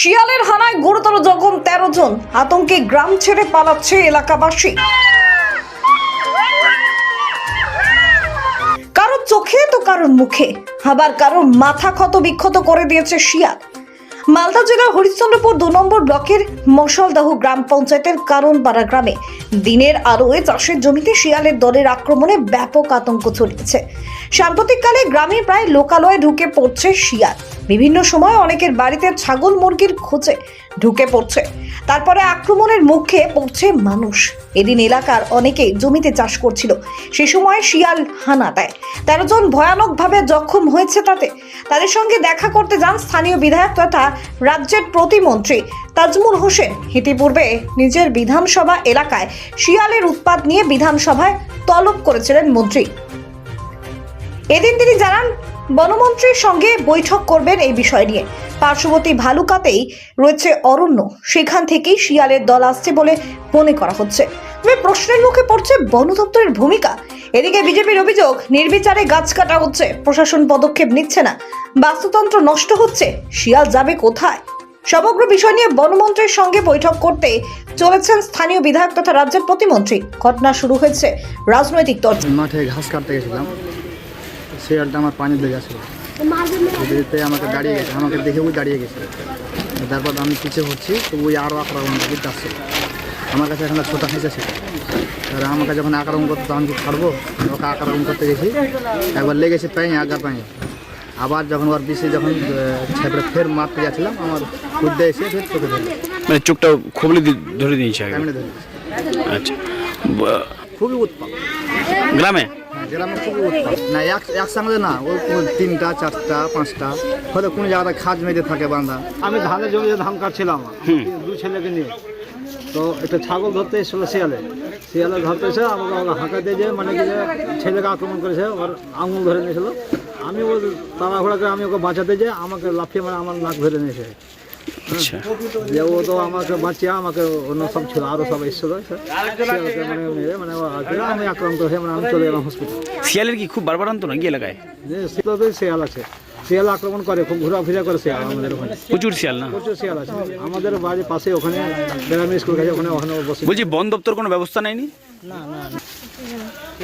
শিয়ালের হানায় গুরুতর জখম তেরো জন। আতঙ্কে গ্রাম ছেড়ে পালাচ্ছে এলাকাবাসী। কারোর চোখে তো কারোর মুখে। আবার কারোর মাথা ক্ষত বিক্ষত করে দিয়েছে শিয়াল। মালদা জেলার হরিশ্চন্দ্রপুর দু নম্বর ব্লকের মশালদাহ গ্রাম পঞ্চায়েতের কারণপাড়া গ্রামে দিনের আলোয় চাষের জমিতে শিয়ালের দলের আক্রমণে ব্যাপক আতঙ্ক ছড়িয়েছে। সাম্প্রতিককালে গ্রামে প্রায় লোকালয়ে ঢুকে পড়ছে শিয়াল। বিভিন্ন সময় অনেকের বাড়িতে ছাগল মুরগির খোঁজে ঢুকে পড়ছে। তারপরে আক্রমণের মুখে পড়ছে মানুষ। এদিন এলাকার অনেকে জমিতে চাষ করছিল। সে সময় শিয়াল হানা দেয়। তেরো জন ভয়ানকভাবে জখম হয়েছে তাতে। তাদের সঙ্গে দেখা করতে যান স্থানীয় বিধায়ক তথা রাজ্যের প্রতিমন্ত্রী তাজমুল হোসেন ইতিপূর্বে নিজের বিধানসভা এলাকায় শিয়ালের উৎপাত নিয়ে বিধানসভায় তলব করেছিলেন মন্ত্রী। এদিন তিনি জানান, বনমন্ত্রীর সঙ্গে বৈঠক করবেন এই বিষয় নিয়ে। পার্শ্ববর্তী ভালুকাতেই রয়েছে অরণ্য। সেখান থেকেই শিয়ালের দল আসছে বলে মনে করা হচ্ছে। তবে প্রশ্নের মুখে পড়ছে, বন দপ্তরের ভূমিকা। এদিকে বিজেপির অভিযোগ, নির্বিচারে গাছ কাটা হচ্ছে। প্রশাসন পদক্ষেপ নিচ্ছে না। বাস্তুতন্ত্র নষ্ট হচ্ছে। শিয়াল যাবে কোথায়? সমগ্র বিষয় নিয়ে বনমন্ত্রীর সঙ্গে বৈঠক করতে চলেছেন স্থানীয় বিধায়ক তথা রাজ্যের প্রতিমন্ত্রী। ঘটনা শুরু হয়েছে রাজনৈতিক তর্ক। মাঠে ঘাস কাটতে গেছিলাম। শিয়ালটা আমার পানি লেগে গেছিল। আমাকে দাঁড়িয়ে গেছে। আমাকে দেখে ওই দাঁড়িয়ে গেছে। তারপর আমি পিছিয়ে হচ্ছি, তো ওই আরও আক্রমণ করে যাচ্ছিল আমার কাছে এখন ছোটো হেঁচে ছিল আর আমাকে যখন আক্রমণ করতে তখন কি ছাড়বো? ওকে আক্রমণ করতে গেছি। একবার লেগেছে পাই আগা পাই আবার যখন ওর পিছিয়ে যখন ছেপড়ে ফের মারতে যাচ্ছিলাম আমার বুদ্ধে এসে ফের চোখে ধরে মানে চোখটা খুবলে ধরে নিয়েছে আগে? আচ্ছা। খুবই উৎপাদ গ্রামে? হ্যাঁ, গ্রামে খুবই উৎপাদ না এক একসঙ্গে না তিনটা চারটা পাঁচটা হয়তো কোনো জায়গায় খাজ থাকে বাঁধা আমি ধানের জমিতে ধান কাটছিলাম। দু ছেলেকে নিয়ে। তো একটা ছাগল ধরতে এসেছিল শিয়ালে। শিয়ালে ধরতে এসে আমাকে ওরা হাঁকাতে যে মানে কি যে ছেলেকে আক্রমণ করেছে ওর আঙুল ধরে নিয়েছিল। আমি ও তাড়াহুড়া করে আমি ওকে বাঁচাতে যে আমাকে লাফিয়ে মানে আমার নাক ধরে নিয়েছে আচ্ছা। যে ও তো আমাকে বাঁচিয়ে আমাকে অন্য সব ছিল আরও সব এসেছিল মানে মেরে মানে আমি আক্রান্ত হয়ে মানে আমি চলে গেলাম হসপিটাল শিয়ালের কি খুব বারবারান্ত নাকি এলাকায়? শীততে শিয়াল আছে। শিয়াল আক্রমণ করে খুব ঘোরাফেরা করে শিয়াল আমাদের ওখানে। প্রচুর শিয়াল না? প্রচুর শিয়াল আছে। আমাদের বাড়ির পাশে ওখানে গ্রামীণ স্কুল গেছে ওখানে ওখানে বসে বলছি বন দপ্তর কোনো ব্যবস্থা নেয়নি?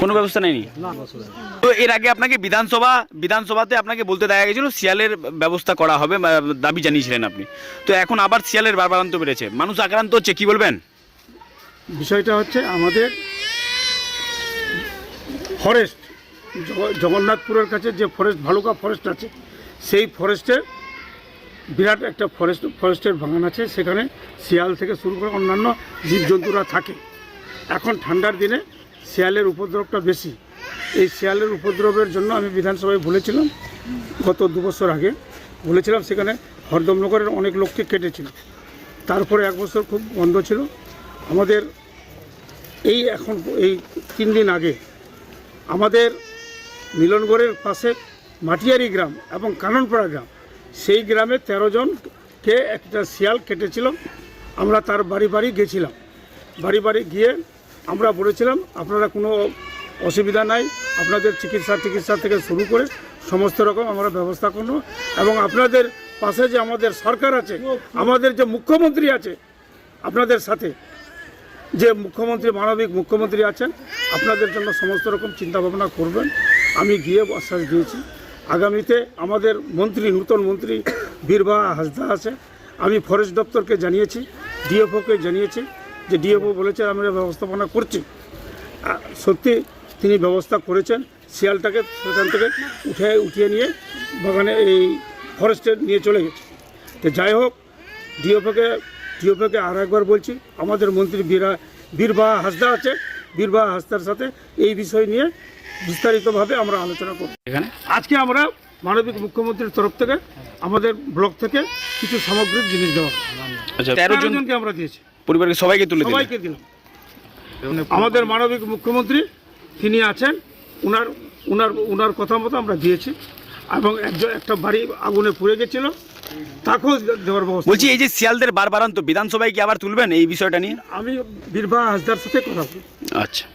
কোনো ব্যবস্থা নেয়নি। তো এর আগে আপনাকে বিধানসভা বিধানসভাতে আপনাকে বলতে দেখা গেছিল শিয়ালের ব্যবস্থা করা হবে দাবি জানিয়েছিলেন আপনি। তো এখন আবার শিয়ালের বারবারান্ত বেড়েছে। মানুষ আক্রান্ত হচ্ছে কি বলবেন? বিষয়টা হচ্ছে আমাদের ফরেস্ট জগন্নাথপুরের কাছে যে ফরেস্ট ভালুকা ফরেস্ট আছে সেই ফরেস্টের বিরাট একটা ফরেস্ট ফরেস্টের বাগান আছে। সেখানে শিয়াল থেকে শুরু করে অন্যান্য জীবজন্তুরা থাকে। এখন ঠান্ডার দিনে শিয়ালের উপদ্রবটা বেশি। এই শিয়ালের উপদ্রবের জন্য আমি বিধানসভায় বলেছিলাম, গত দু বছর আগে বলেছিলাম, সেখানে হরদমনগরের অনেক লোককে কেটেছিল। তারপরে এক বছর খুব বন্ধ ছিল। আমাদের এই এখন, এই তিন দিন আগে আমাদের মিলনগড়ের পাশে মাটিয়ারি গ্রাম এবং কাননপাড়া গ্রাম, সেই গ্রামে তেরো জনকে একটা শিয়াল কেটেছিল। আমরা তার বাড়ি বাড়ি গেছিলাম। বাড়ি বাড়ি গিয়ে আমরা বলেছিলাম, আপনারা কোনো অসুবিধা নাই, আপনাদের চিকিৎসা টিকিৎসা থেকে শুরু করে সমস্ত রকম আমরা ব্যবস্থা করব এবং আপনাদের পাশে যে আমাদের সরকার আছে, আমাদের যে মুখ্যমন্ত্রী আছে, আপনাদের সাথে যে মুখ্যমন্ত্রী, মানবিক মুখ্যমন্ত্রী আছেন, আপনাদের জন্য সমস্ত রকম চিন্তা ভাবনা করবেন। আমি গিয়ে আশ্বাস দিয়েছি। আগামীতে আমাদের মন্ত্রী, নূতন মন্ত্রী বীরবা হাসদা আছে। আমি ফরেস্ট দপ্তরকে জানিয়েছি ডিএফওকে জানিয়েছি। যে ডিএফও বলেছে আমরা ব্যবস্থাপনা করছি। সত্যি তিনি ব্যবস্থা করেছেন শিয়ালটাকে সেখান থেকে উঠে উঠিয়ে নিয়ে বাগানে এই ফরেস্টে নিয়ে চলে গেছে। তো যাই হোক ডিওপোকে ডিওপোকে আর একবার বলছি আমাদের মন্ত্রী বীরা বীরবাহা হাসদা আছে বীরবাহা হাসদার সাথে এই বিষয় নিয়ে বিস্তারিতভাবে আমরা আলোচনা করব। এখানে? আজকে আমরা মানবিক মুখ্যমন্ত্রীর তরফ থেকে আমাদের ব্লক থেকে কিছু সামগ্রিক জিনিস দেওয়া আচ্ছা তেরো জনকে আমরা দিয়েছি। পরিবারকে সবাইকে তুলে দিলেন। সবাইকে দিলাম। আমাদের মানবিক মুখ্যমন্ত্রী তিনি আছেন উনার উনার উনার কথা মতো আমরা দিয়েছি এবং একজন একটা বাড়ি আগুনে পুড়ে গেছিল তাকেও দেওয়ার ব্যবস্থা বলছি এই যে শিয়ালদের বারবারান্ত বিধানসভায় কি আবার তুলবেন এই বিষয়টা নিয়ে? আমি বীরভা হাসদার সাথে কথা বলি আচ্ছা।